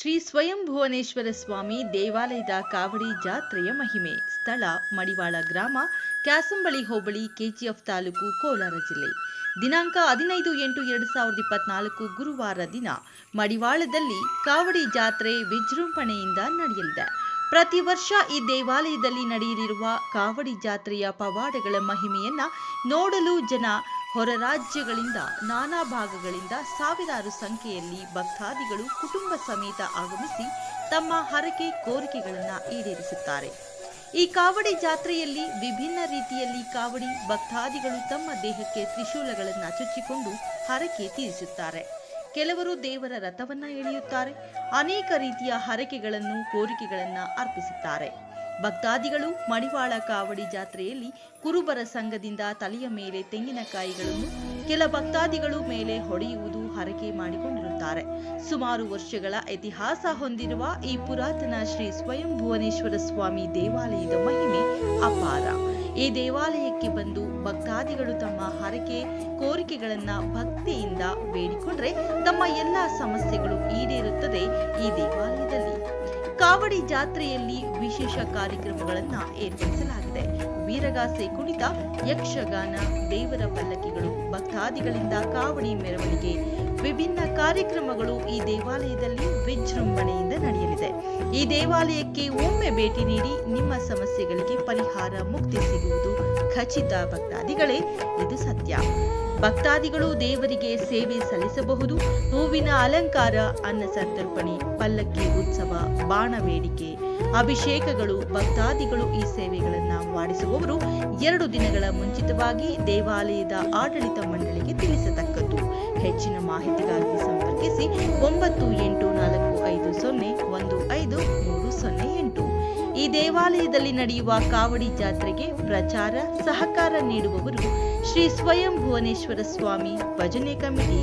ಶ್ರೀ ಸ್ವಯಂ ಭುವನೇಶ್ವರ ಸ್ವಾಮಿ ದೇವಾಲಯದ ಕಾವಡಿ ಜಾತ್ರೆಯ ಮಹಿಮೆ. ಸ್ಥಳ ಮಡಿವಾಳ ಗ್ರಾಮ ಕ್ಯಾಸಂಬಳಿ ಹೋಬಳಿ, ಕೆಜಿಎಫ್ ತಾಲೂಕು, ಕೋಲಾರ ಜಿಲ್ಲೆ. ದಿನಾಂಕ ಹದಿನೈದು ಎಂಟು ಎರಡು ಸಾವಿರದ ಇಪ್ಪತ್ನಾಲ್ಕು ಗುರುವಾರ ದಿನ ಮಡಿವಾಳದಲ್ಲಿ ಕಾವಡಿ ಜಾತ್ರೆ ವಿಜೃಂಭಣೆಯಿಂದ ನಡೆಯಲಿದೆ. ಪ್ರತಿ ವರ್ಷ ಈ ದೇವಾಲಯದಲ್ಲಿ ನಡೆಯಲಿರುವ ಕಾವಡಿ ಜಾತ್ರೆಯ ಪವಾಡಗಳ ಮಹಿಮೆಯನ್ನ ನೋಡಲು ಜನ ಹೊರ ರಾಜ್ಯಗಳಿಂದ, ನಾನಾ ಭಾಗಗಳಿಂದ ಸಾವಿರಾರು ಸಂಖ್ಯೆಯಲ್ಲಿ ಭಕ್ತಾದಿಗಳು ಕುಟುಂಬ ಸಮೇತ ಆಗಮಿಸಿ ತಮ್ಮ ಹರಕೆ ಕೋರಿಕೆಗಳನ್ನು ಈಡೇರಿಸುತ್ತಾರೆ. ಈ ಕಾವಡಿ ಜಾತ್ರೆಯಲ್ಲಿ ವಿಭಿನ್ನ ರೀತಿಯಲ್ಲಿ ಕಾವಡಿ ಭಕ್ತಾದಿಗಳು ತಮ್ಮ ದೇಹಕ್ಕೆ ತ್ರಿಶೂಲಗಳನ್ನು ಚುಚ್ಚಿಕೊಂಡು ಹರಕೆ ತೀರಿಸುತ್ತಾರೆ. ಕೆಲವರು ದೇವರ ರಥವನ್ನ ಎಳೆಯುತ್ತಾರೆ. ಅನೇಕ ರೀತಿಯ ಹರಕೆಗಳನ್ನು, ಕೋರಿಕೆಗಳನ್ನು ಅರ್ಪಿಸುತ್ತಾರೆ. ಭಕ್ತಾದಿಗಳು ಮಡಿವಾಳ ಕಾವಡಿ ಜಾತ್ರೆಯಲ್ಲಿ ಕುರುಬರ ಸಂಘದಿಂದ ತಲೆಯ ಮೇಲೆ ತೆಂಗಿನಕಾಯಿಗಳನ್ನು ಕೆಲ ಭಕ್ತಾದಿಗಳು ಮೇಲೆ ಹೊಡೆಯುವುದು ಹರಕೆ ಮಾಡಿಕೊಂಡಿರುತ್ತಾರೆ. ಸುಮಾರು ವರ್ಷಗಳ ಇತಿಹಾಸ ಹೊಂದಿರುವ ಈ ಪುರಾತನ ಶ್ರೀ ಸ್ವಯಂ ಭುವನೇಶ್ವರ ಸ್ವಾಮಿ ದೇವಾಲಯದ ಮಹಿಮೆ ಅಪಾರ. ಈ ದೇವಾಲಯಕ್ಕೆ ಬಂದು ಭಕ್ತಾದಿಗಳು ತಮ್ಮ ಹರಕೆ ಕೋರಿಕೆಗಳನ್ನ ಭಕ್ತಿಯಿಂದ ಬೇಡಿಕೊಂಡ್ರೆ ತಮ್ಮ ಎಲ್ಲಾ ಸಮಸ್ಯೆಗಳು ಈಡೇರುತ್ತದೆ. ಈ ದೇವಾಲಯದಲ್ಲಿ ಕಾವಡಿ ಜಾತ್ರೆಯಲ್ಲಿ ವಿಶೇಷ ಕಾರ್ಯಕ್ರಮಗಳನ್ನು ಏರ್ಪಡಿಸಲಾಗಿದೆ. ವೀರಗಾಸೆ ಕುಣಿತ, ಯಕ್ಷಗಾನ, ದೇವರ ಪಲ್ಲಕ್ಕಿಗಳು, ಭಕ್ತಾದಿಗಳಿಂದ ಕಾವಡಿ ಮೆರವಣಿಗೆ, ವಿಭಿನ್ನ ಕಾರ್ಯಕ್ರಮಗಳು ಈ ದೇವಾಲಯದಲ್ಲಿ ವಿಜೃಂಭಣೆಯಿಂದ ನಡೆಯಲಿದೆ. ಈ ದೇವಾಲಯಕ್ಕೆ ಒಮ್ಮೆ ಭೇಟಿ ನೀಡಿ ನಿಮ್ಮ ಸಮಸ್ಯೆಗಳಿಗೆ ಪರಿಹಾರ ಮುಕ್ತಿ ಸಿಗುವುದು ಖಚಿತ ಭಕ್ತಾದಿಗಳೇ, ಇದು ಸತ್ಯ. ಭಕ್ತಾದಿಗಳು ದೇವರಿಗೆ ಸೇವೆ ಸಲ್ಲಿಸಬಹುದು. ಹೂವಿನ ಅಲಂಕಾರ, ಅನ್ನ ಸಂತರ್ಪಣೆ, ಪಲ್ಲಕ್ಕಿ ಉತ್ಸವ, ಬಾಣ ಬೇಡಿಕೆ, ಅಭಿಷೇಕಗಳು, ಭಕ್ತಾದಿಗಳು ಈ ಸೇವೆಗಳನ್ನು ಮಾಡಿಸುವವರು ಎರಡು ದಿನಗಳ ಮುಂಚಿತವಾಗಿ ದೇವಾಲಯದ ಆಡಳಿತ ಮಂಡಳಿಗೆ ತಿಳಿಸತಕ್ಕದ್ದು. ಹೆಚ್ಚಿನ ಮಾಹಿತಿಗಾಗಿ ಸಂಪರ್ಕಿಸಿ ಒಂಬತ್ತು ಎಂಟು ನಾಲ್ಕು ಐದು ಸೊನ್ನೆ ಒಂದು ಈ ದೇವಾಲಯದಲ್ಲಿ ನಡೆಯುವ ಕಾವಡಿ ಜಾತ್ರೆಗೆ ಪ್ರಚಾರ ಸಹಕಾರ ನೀಡುವವರು ಶ್ರೀ ಸ್ವಯಂ ಭುವನೇಶ್ವರ ಸ್ವಾಮಿ ಭಜನೆ ಕಮಿಟಿ